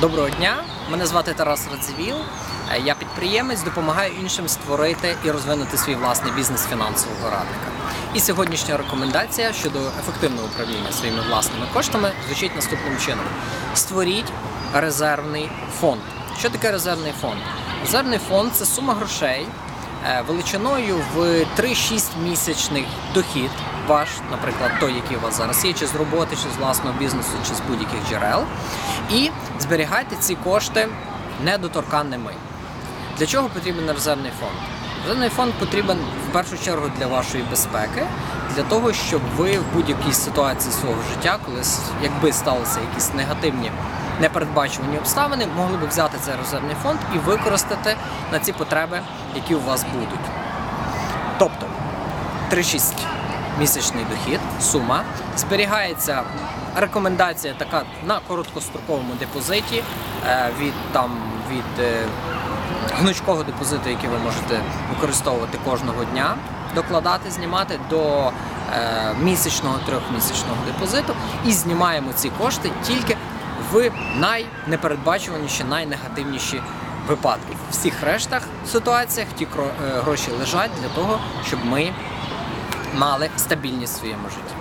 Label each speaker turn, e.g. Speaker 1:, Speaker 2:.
Speaker 1: Доброго дня, мене звати Тарас Радзивіл. Е, Я підприємець, допомагаю іншим створити і розвинути свій власний бізнес фінансового радника. І сьогоднішня рекомендація щодо ефективного управління своїми власними коштами звучить наступним чином: створіть резервний фонд. Що таке резервний фонд? Резервний фонд це сума грошей величиною в 3-6 місячний дохід ваш, наприклад, той, який у вас зараз є, чи з роботи, чи з власного бізнесу, чи з будь-яких джерел, і зберігайте ці кошти недоторканними. Для чого потрібен резервний фонд? Резервний фонд потрібен в першу чергу для вашої безпеки, для того, щоб ви в будь-якій ситуації свого життя, коли якби сталися якісь негативні непередбачувані обставини, могли б взяти цей резервний фонд і використати на ці потреби, які у вас будуть. Тобто 3-6 місячний дохід, сума, зберігається рекомендація така на короткостроковому депозиті е, від там від е, гнучкого депозиту, який ви можете використовувати кожного дня, докладати, знімати до е, місячного трьохмісячного депозиту і знімаємо ці кошти тільки в найнепередбачуваніші, найнегативніші випадки. В всіх рештах ситуаціях ті е, гроші лежать для того, щоб ми мали стабільність в своєму житті.